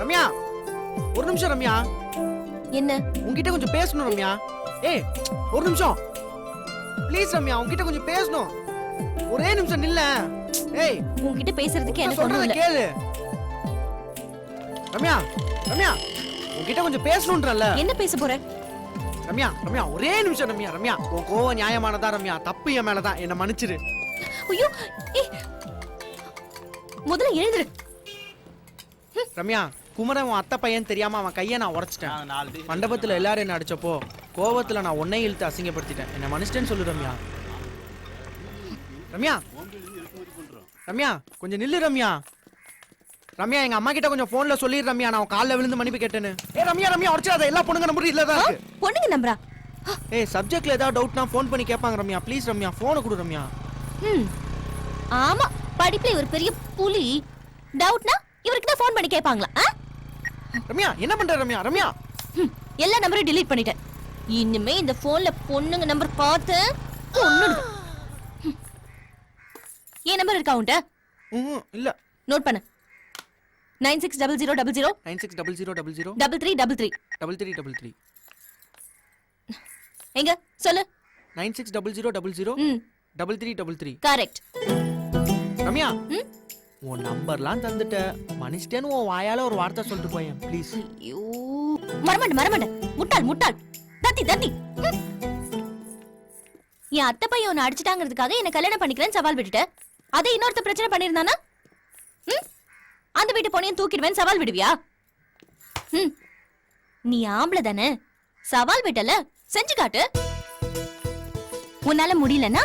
ரம்யா ஒரு நிமிஷம் ரம்யா. என்ன? உன்கிட்ட கொஞ்சம் பேசணும் ரம்யா. ஏய் ஒரு நிமிஷம். ப்ளீஸ் ரம்யா உன்கிட்ட கொஞ்சம் பேசணும். ஒரே நிமிஷம் நில்ல. ஏய் உன்கிட்ட பேசுறதுக்கு எனக்கு ஒண்ணும் சொல்றத இல்ல. கேளு. ரம்யா ரம்யா உன்கிட்ட கொஞ்சம் பேசணும்ன்றல என்ன பேச போற? ரம்யா ரம்யா ஒரே நிமிஷம் ரம்யா ரம்யா. உன் கோவம் நியாயமானதா ரம்யா? தப்பு என் மேலதான். என்ன மன்னிச்சிரு. ஐயோ ஏய். முதல்ல எழுந்துரு. ரம்யா குமரன் உன் அத்தை பையன் தெரியாம அவன் கையை நான் உடைச்சிட்டேன். மண்டபத்துல எல்லாரும் என்ன அடிச்சப்போ கோவத்துல நான் உன்னை இழுத்து அசிங்கப்படுத்திட்டேன். என்ன மன்னிச்சிட்டேன்னு சொல்லு ரம்யா. ரம்யா ரம்யா கொஞ்சம் நில்லு ரம்யா. ரம்யா எங்க அம்மா கிட்ட கொஞ்சம் போன்ல சொல்லிடு ரம்யா. நான் காலைல விழுந்து மன்னிப்பு கேட்டேன்னு. ஏ ரம்யா ரம்யா உடச்சாத எல்லா பொண்ணுங்க நம்பர் இல்ல தான் இருக்கு. பொண்ணுங்க நம்புறா? ஏய் சப்ஜெக்ட்ல ஏதாவது டவுட்னா ஃபோன் பண்ணி கேட்பாங்க ரம்யா. ப்ளீஸ் ரம்யா போனை கொடு ரம்யா. ம். ஆமா. படிப்புல ஒரு பெரிய புலி. டவுட்னா இவருக்கு தான் ஃபோன் பண்ணி கேட்பாங்களா? ரம்யா என்ன பண்ற ரம்யா ரம்யா? எல்லா நம்பரையும் delete பண்ணிட்டேன். இனிமே இந்த போன்ல பொண்ணுங்க நம்பர் பார்த்து. ம். என் நம்பர் இருக்கா உன்ட்ட இல்ல. நோட் பண்ணு. Nine six double zero double zero nine six double zero double zero double three double three double three double three எங்க சொல்லு nine six double zero double zero double three double three correct Ramya உன் நம்பர்லாம் தந்துட்ட. மனுஷிட்டேன்னு உன் வாயால ஒரு வார்த்தை சொல்லிட்டு போயேன் ப்ளீஸ் ஐயோ. மரமண்ட மரமண்ட முட்டாள் முட்டாள். தத்தி தத்தி. என் அத்தை பையன் உன்னை அடிச்சிட்டாங்கிறதுக்காக என்ன கல்யாணம் பண்ணிக்கிறேன்னு சவால் விட்டுட்ட. அதே இன்னொருத்த பிரச்சனை பண்ணிருந்தானா ம்? அந்த வீட்டு பொண்ணையும் தூக்கிடுவேன்னு சவால் விடுவியா? ம். நீ ஆம்பளை தானே? சவால் விட்டல? செஞ்சு காட்டு. உன்னால முடியலன்னா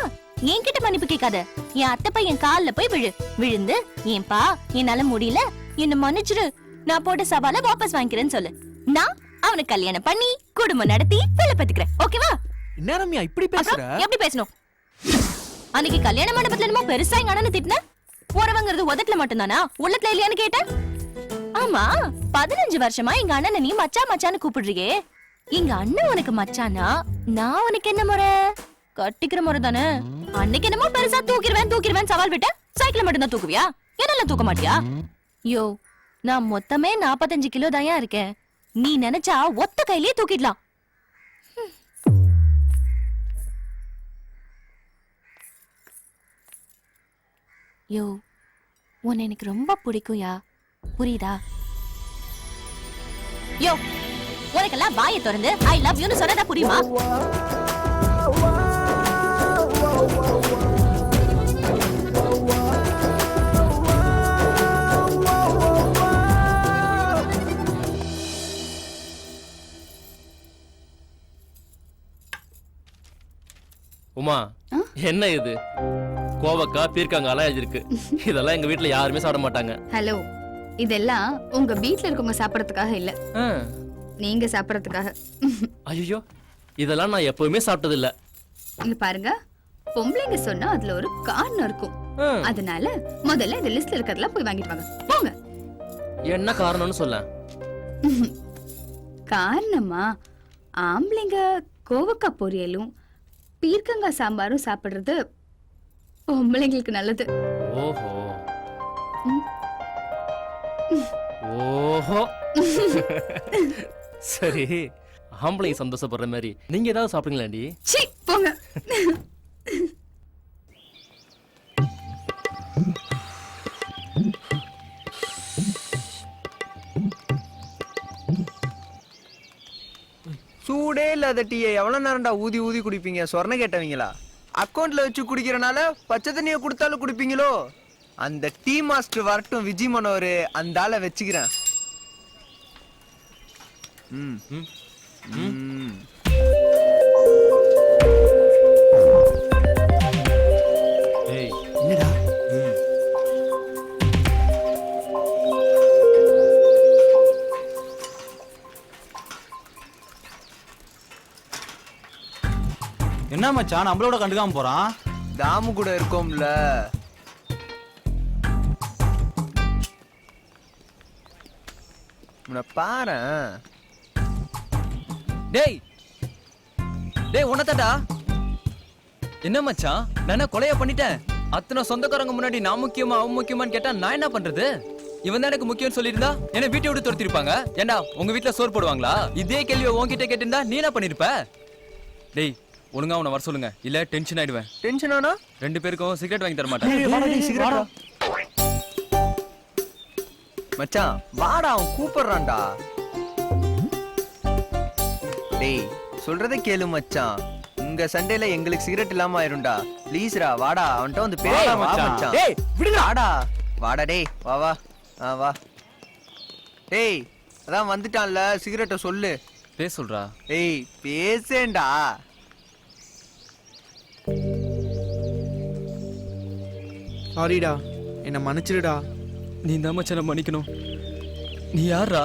என்கிட்ட மன்னிப்பு கேட்காத. என் அத்தை பையன் கால்ல போய் விழு. விழுந்து ஏன்பா என்னால முடியல. என்ன மன்னிச்சிரு. நான் போட்ட சவால வாபஸ் வாங்கிக்கிறேன்னு சொல்லு. நான் அவனுக்கு கல்யாணம் பண்ணி குடும்பம் நடத்தி பிள்ளை பத்துக்கிறேன். ஓகேவா? என்ன ரம்யா இப்படி பேசுற? எப்படி பேசணும்? அன்னைக்கு கல்யாண மண்டபத்துல என்னமோ பெருசா எங்க அண்ணனை திட்டின? உறவுங்கிறது உதட்டுல மட்டும்தானா? உள்ளத்துல இல்லையான்னு கேட்டேன். ஆமா பதினஞ்சு வருஷமா எங்க அண்ணனை நீ மச்சா மச்சான்னு கூப்பிடுறியே. எங்க அண்ணன் உனக்கு மச்சானா? நான் உனக்கு என்ன முறை? கட்டிக்கிற முறை தானே அன்னைக்கு என்னமோ பெருசா தூக்கிடுவேன் தூக்கிடுவேன் சவால் விட்ட. சைக்கிள் மட்டும் தான் தூக்குவியா? என்னெல்லாம் தூக்க மாட்டியா? யோ நான் மொத்தமே 45 கிலோ தான் இருக்கேன். நீ நினைச்சா ஒத்த கையிலேயே தூக்கிடலாம். யோ உன்னை எனக்கு ரொம்ப பிடிக்கும்யா. புரியுதா? யோ உனக்கெல்லாம் வாயை திறந்து ஐ லவ் யூன்னு சொன்னதா புரியுமா? என்ன இது? கோவக்காய் பீர்க்கங்காலாம் எழுதிருக்கு இதெல்லாம் எங்க வீட்ல யாருமே சாப்பிட மாட்டாங்க. ஹலோ இதெல்லாம் உங்க வீட்ல இருக்கவங்க சாப்பிடறதுக்காக இல்ல. ஆ. நீங்க சாப்பிடறதுக்காக. ஐயோ இதெல்லாம் நான் எப்பவுமே சாப்பிட்டது இல்ல இங்க பாருங்க பொம்பளைங்க சொன்னா அதுல ஒரு காரணம் இருக்கும். ஆ. அதனால முதல்ல இந்த லிஸ்ட்ல இருக்கிறதெல்லாம் போய் வாங்கிட்டு வாங்க. போங்க. என்ன காரணம்னு சொல்ல. காரணமா ஆம்பளைங்க கோவக்காய் பொரியலும் பீர்க்கங்காய் சாம்பாரும் சாப்பிடுறது பொம்பளைங்களுக்கு நல்லது. ஓஹோ. ஓஹோ. சரி ஆம்பளைங்க சந்தோஷப்படுற மாதிரி. நீங்க ஏதாவது சாப்பிடுங்களாண்டி சீ போங்க. சூடே இல்லாத டீயை எவ்வளவு நேரம்டா ஊதி ஊதி குடிப்பீங்க? சொர்ண கேட்டவங்களா? அக்கௌண்ட்ல வச்சு குடிக்கிறனால பச்சை தண்ணியை கொடுத்தாலும் குடிப்பீங்களோ? அந்த டீ மாஸ்டர் வரட்டும் விஜய் மனோர். அந்த ஆளை வச்சுக்கிறேன். ம். ம். என்ன மச்சான்? நம்மளோட கண்டுக்காம போறான்? தாமு கூட இருக்கோம்ல. பாரேன். டேய்! டேய் உன்னதாடா என்ன மச்சான்? நான் கொலைய பண்ணிட்டேன்? அத்தனை சொந்தக்காரங்க முன்னாடி நான் முக்கியமா அவன் முக்கியமான்னு கேட்டா நான் என்ன பண்றது? இவன் தான் எனக்கு முக்கியம்னு சொல்லியிருந்தா என்ன வீட்டை விட்டு துரத்திருப்பாங்க. ஏண்டா உங்க வீட்ல சோறு போடுவாங்களா? இதே கேள்வியை உன்கிட்ட கேட்டிருந்தா நீ என்ன பண்ணிருப்ப? டேய் ஒழுங்கா அவனை வர சொல்லுங்க. இல்ல டென்ஷன் ஆயிடுவேன். டென்ஷன் ஆனா? ரெண்டு பேருக்கும் சிகரெட் வாங்கி தர மாட்டேன். மச்சான் வாடா அவன் கூப்பிடுறான்டா. டேய் சொல்றதை கேளு மச்சான். உங்க சண்டேல எங்களுக்கு சிகரெட் இல்லாம ஆயிரும்டா. ப்ளீஸ்ரா வாடா அவன்கிட்ட வந்து பேசலாம் மச்சான். டேய் விடுடா. வாடா வாடா டேய் வா வா. ஆ வா. டேய் அதான் வந்துட்டான்ல சிகரெட்டை சொல்லு. பேச சொல்றா. ஏய் பேசேன்டா. சாரிடா. என்ன மன்னிச்சிடுடா. நீ தான் மச்சான மன்னிக்கணும். நீ யாரா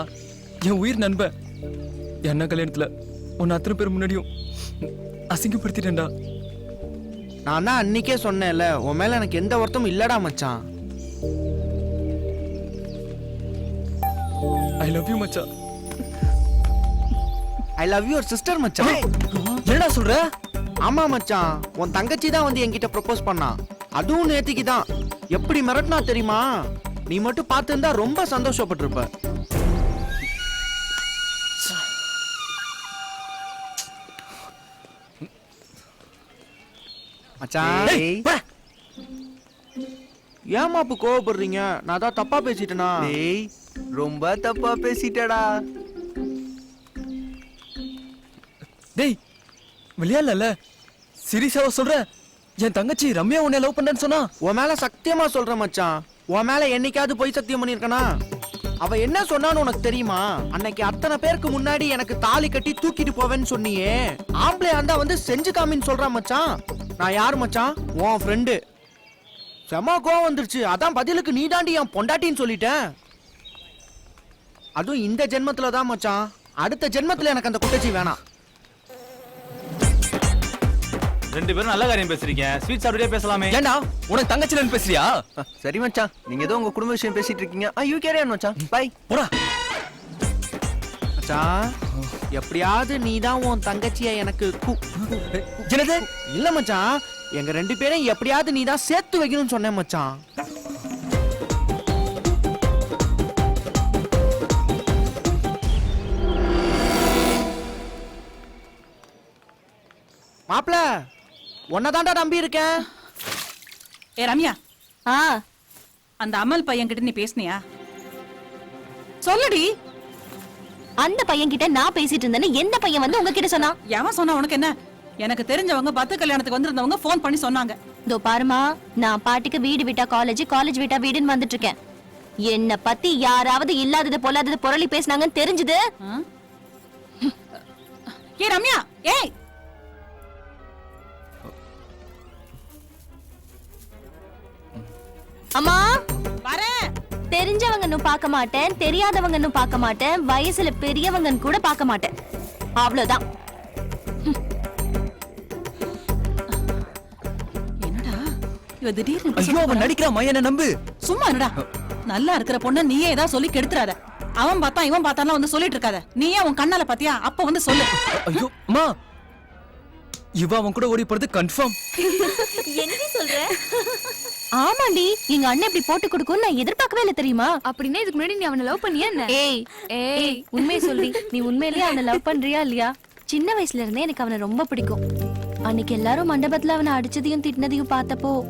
என் உயிர் நண்பன். என்ன கல்யாணத்துல? உன்னை அத்தனை பேர் முன்னாடியும் அசிங்கப்படுத்திட்டேன்டா. நான் தான் அன்னைக்கே சொன்னேன்ல உன் மேல எனக்கு எந்த வருத்தமும் இல்லடா மச்சான். ஐ லவ் யூ மச்சான் ஐ லவ் யுவர் சிஸ்டர் மச்சான். என்னடா சொல்ற? ஆமா மச்சான். உன் தங்கச்சி தான் வந்து என்கிட்ட ப்ரப்போஸ் பண்ணா. அதுவும் நேத்திக்கு தான் எப்படி மிரட்டினா தெரியுமா? நீ மட்டும் பார்த்திருந்தா ரொம்ப சந்தோஷப்பட்டிருப்ப. மச்சான். ஏமா இப்ப கோவப்படுறீங்க? நான் தான் தப்பா பேசிட்டேனா? டேய் ரொம்ப தப்பா பேசிட்டடா. டேய் விளையாடல சீரியஸாவா சொல்ற. என் தங்கச்சி ரம்யா உன்னை லவ் பண்றேன்னு சொன்னா? உன் மேல சத்தியமா சொல்றேன் மச்சான். உன் மேல என்னைக்காவது போய் சத்தியம் பண்ணிருக்கனா அவ என்ன சொன்னான்னு உனக்கு தெரியுமா? அன்னைக்கு அத்தனை பேருக்கு முன்னாடி எனக்கு தாலி கட்டி தூக்கிட்டு போவேன்னு சொன்னியே. ஆம்பளை இருந்தா வந்து செஞ்சு காமின்னு சொல்றான் மச்சான். நான் யார் மச்சான்? உன் ஃப்ரெண்டு செம கோவம் வந்துருச்சு. அதான் பதிலுக்கு நீ தாண்டி என் பொண்டாட்டின்னு சொல்லிட்டேன். அதுவும் இந்த ஜென்மத்துல தான் மச்சான். அடுத்த ஜென்மத்துல எனக்கு அந்த குட்டச்சி வேணாம். ரெண்டு பேரும் நல்ல காரியம் பேசுறீங்க. ஸ்வீட் சாப்பிட்டே பேசலாமே. ஏண்டா? உனக்கு தங்கச்சிலன்னு பேசுறியா? ஆ, சரி மச்சான். நீங்க ஏதோ உங்க குடும்ப விஷயம் பேசிட்டு இருக்கீங்க. ஆ யூ கேரி ஆன் மச்சான். பை போடா. மச்சான் எப்படியாவது நீ தான் உன் தங்கச்சிய எனக்கு என்னது? இல்ல மச்சான். எங்க ரெண்டு பேரும் எப்படியாவது நீ தான் சேர்த்து வைக்கணும்னு சொன்னேன் மச்சான். மாப்ள உன்னதான்டா நம்பி இருக்கேன். ஏ ரம்யா. ஆ. அந்த அமல் பையன் கிட்ட நீ பேசுனியா? சொல்லுடி. அந்த பையன் கிட்ட நான் பேசிட்டு இருந்தேன்னு எந்த பையன் வந்து உங்ககிட்ட சொன்னா எவன் சொன்னா உனக்கு என்ன? எனக்கு தெரிஞ்சவங்க பத்து கல்யாணத்துக்கு வந்திருந்தவங்க ஃபோன் பண்ணி சொன்னாங்க. இதோ பாருமா நான் பாட்டுக்கு வீடு விட்டா காலேஜ் காலேஜ் விட்டா வீடுன்னு வந்துட்டு இருக்கேன் என்ன பத்தி யாராவது இல்லாதது பொல்லாதது புரளி பேசுனாங்கன்னு தெரிஞ்சது? ஏ ரம்யா. ஏய் அம்மா வரேன். தெரிஞ்சவங்கன்னு பார்க்க மாட்டேன் தெரியாதவங்கன்னு பார்க்க மாட்டேன் வயசுல பெரியவங்கன்னு கூட பார்க்க மாட்டேன். அவ்வளவுதான். என்னடா? இவ திடீர்னு இப்படி ஐயோ அவன் சொல்றா? நடிக்கிறா மையனை நம்பு. சும்மா என்னடா நல்லா இருக்கிற பொண்ண நீயே ஏதாவது சொல்லி கெடுத்துறாத. அவன் பார்த்தா இவன் பார்த்தாலாம் வந்து சொல்லிட்டு இருக்காத. நீயே உன் கண்ணால பாத்தியா? அப்ப வந்து சொல்லு. ஐயோ அம்மா. இவ அவன் கூட ஓடி போறது கன்ஃபார்ம் என்ன சொல்ற? ஆமாண்டி எங்க அண்ணன் இப்படி போட்டு கொடுக்கும் நான் எதிர்பார்க்கவே இல்லை தெரியுமா? அப்படின்னா இதுக்கு முன்னாடி நீ அவனை லவ் பண்ணியா என்ன? ஏய் ஏய். உண்மையை சொல்லி. நீ உண்மையிலேயே அவனை லவ் பண்றியா இல்லையா? சின்ன வயசுல இருந்தே எனக்கு அவனை ரொம்ப பிடிக்கும். அன்னைக்கு எல்லாரும் மண்டபத்துல அவனை அடிச்சதையும் திட்டினதையும் பார்த்தப்போ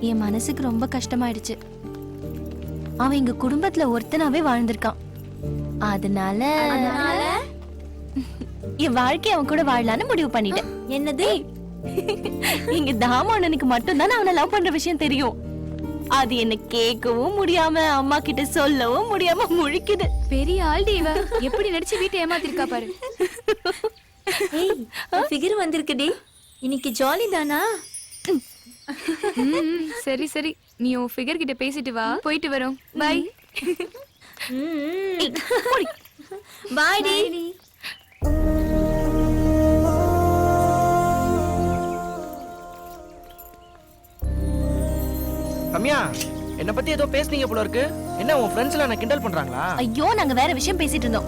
என் மனசுக்கு ரொம்ப கஷ்டமாயிடுச்சு. அவன் எங்க குடும்பத்துல ஒருத்தனாவே வாழ்ந்திருக்கான். அதனால என் வாழ்க்கை அவன் கூட வாழலான்னு முடிவு பண்ணிட்டேன். என்னது? இங்க தாமோனனுக்கு மட்டும் தான் அவனை லவ் பண்ற விஷயம் தெரியும். அது என்ன கேட்கவும் முடியாம அம்மா கிட்ட சொல்லவும் முடியாம முழிக்குது. பெரிய ஆள்டி இவ எப்படி நடிச்சு வீட்டை ஏமாத்திருக்கா பாரு. ஏய் ஃபிகர் வந்திருக்குடி இன்னைக்கு ஜாலி தானா? சரி சரி. நீ உன் ஃபிகர் கிட்ட பேசிட்டு வா. போயிட்டு வரோம். பை பாய் டி ரம்யா என்ன பத்தி ஏதோ பேசுனீங்க போல இருக்கு. என்ன உன் ஃப்ரெண்ட்ஸ்ல என்ன கிண்டல் பண்றாங்களா? ஐயோ நாங்க வேற விஷயம் பேசிட்டு இருந்தோம்.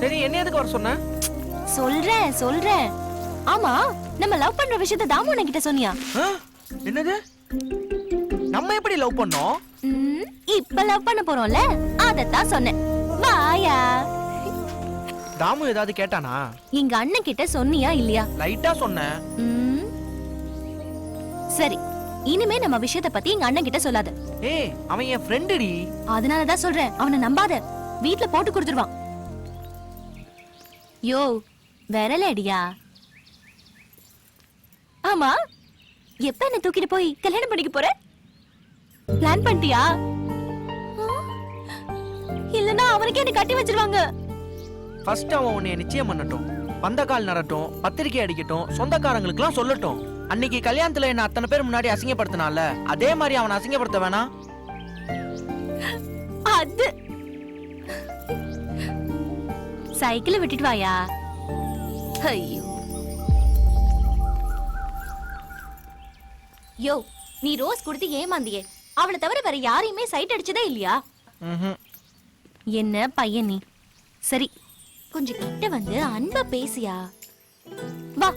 சரி என்ன எதுக்கு வர சொன்ன? சொல்றேன் சொல்றேன். ஆமா நம்ம லவ் பண்ற விஷயத்த தாமோனன் கிட்ட சொன்னியா? என்னது? நம்ம எப்படி லவ் பண்ணோம்? இப்ப லவ் பண்ண போறோம்ல அதத்தான் சொன்னேன். வாயா. தாமு ஏதாவது கேட்டானா? எங்க அண்ணன் கிட்ட சொன்னியா இல்லையா? லைட்டா சொன்னேன். சரி இனிமே நம்ம விஷயத்த பத்தி எங்க அண்ணன் கிட்ட சொல்லாத. ஏய் அவன் என் ஃப்ரெண்டுடி அதனாலதான் சொல்றேன். அவனை நம்பாத. வீட்ல போட்டு கொடுத்துருவான். யோ விரலடியா ஆமா எப்ப என்ன தூக்கிட்டு போய் கல்யாணம் பண்ணிக்க போற? பிளான் பண்ணிட்டியா? இல்லனா அவனுக்கே என்ன கட்டி வச்சிருவாங்க. ஃபர்ஸ்ட் அவன் உன்னை நிச்சயம் பண்ணட்டும். பந்தக்கால் நடட்டும். பத்திரிக்கை அடிக்கட்டும். சொந்தக்காரங்களுக்குலாம் சொல்லட்டும். அன்னைக்கு கல்யாணத்துல என்ன அத்தனை பேர் முன்னாடி அசிங்கப்படுத்தினால அதே மாதிரி அவனை அசிங்கப்படுத்த வேணாம்? அது. சைக்கிளை விட்டுட்டு வாயா? ஐயோ. யோ நீ ரோஸ் கொடுத்து ஏமாந்தியே. அவளை தவிர வேற யாரையுமே சைட் அடிச்சதே இல்லையா. என்ன பையன் நீ? சரி கொஞ்சம் கிட்ட வந்து அன்பா பேசியா? வா.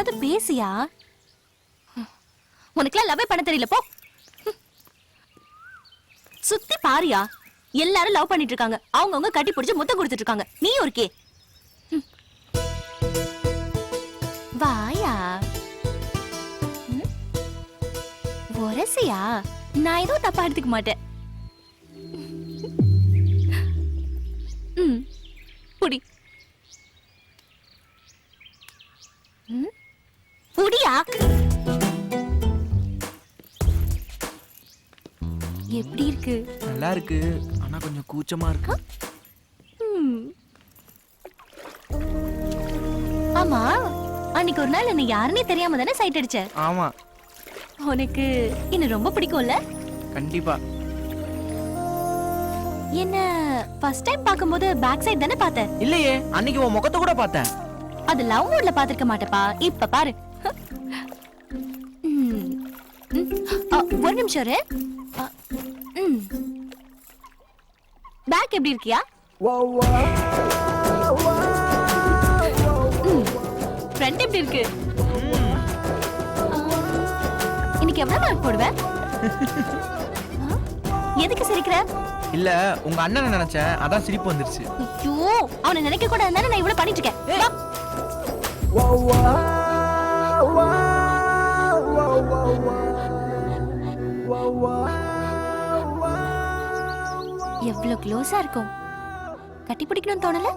ஏதாவது பேசியா? உனக்குலாம் லவ் பண்ண தெரியல போ. சுத்தி பாரியா. எல்லாரும் லவ் பண்ணிட்டு இருக்காங்க அவங்கவுங்க கட்டி பிடிச்சு முத்தம் கொடுத்துட்டு இருக்காங்க நீ ஒருக்கே. வாயா. ம். உரசியா? நான் எதுவும் தப்பா எடுத்துக்க மாட்டேன். புடியா எப்படி இருக்கு? நல்லா இருக்கு ஆனா கொஞ்சம் கூச்சமா இருக்கு. ஆமா அன்னைக்கு ஒரு நாள் என்ன யாருன்னே தெரியாம தானே சைட் அடிச்ச? ஆமா. உனக்கு என்ன ரொம்ப பிடிக்கும்ல? கண்டிப்பா. என்ன ஃபர்ஸ்ட் டைம் பாக்கும்போது பேக் சைடு தானே பார்த்த இல்லையே அன்னைக்கு உன் முகத்தை கூட பார்த்தேன். அது லவ் மூட்ல பாத்திருக்க மாட்டப்பா. இப்ப பாரு. ஒரு நிமிஷம் இரு. பேக் எப்படி இருக்கியா? ஃப்ரண்ட் எப்படி இருக்கு? இன்னைக்கு எவ்வளவு மார்க் போடுவேன் எதுக்கு சிரிக்கிற? இல்ல உங்க அண்ணனை நினைச்சேன். அதான் சிரிப்பு வந்துருச்சு. ஐயோ அவனை நினைக்க கூட நான் இவ்வளவு பண்ணிட்டு இருக்கேன். வா. எவ்வளவு க்ளோஸா இருக்கும்? கட்டி பிடிக்கணும்னு தோணல.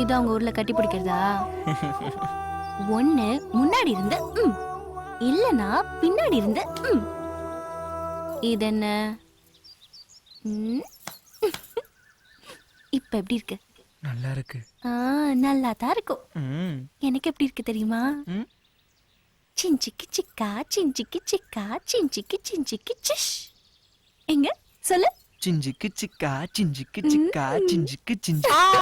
இது அவங்க ஊர்ல கட்டி பிடிக்கிறதா? ஒண்ணு முன்னாடி இருந்து இல்லனா பின்னாடி இருந்து இது என்ன. இப்ப எப்படி இருக்கு? நல்லா இருக்கு நல்லா தான் இருக்கும். எனக்கு எப்படி இருக்கு தெரியுமா. சிஞ்சிக்கு சிக்கா சிஞ்சிக்கு சிக்கா சிஞ்சிக்கு சிஞ்சிக்கு சிஷ். எங்க? சொல்லு. சிஞ்சிக்கு சிக்கா சிஞ்சிக்கு சிக்கா சிஞ்சிக்கு சிஞ்சி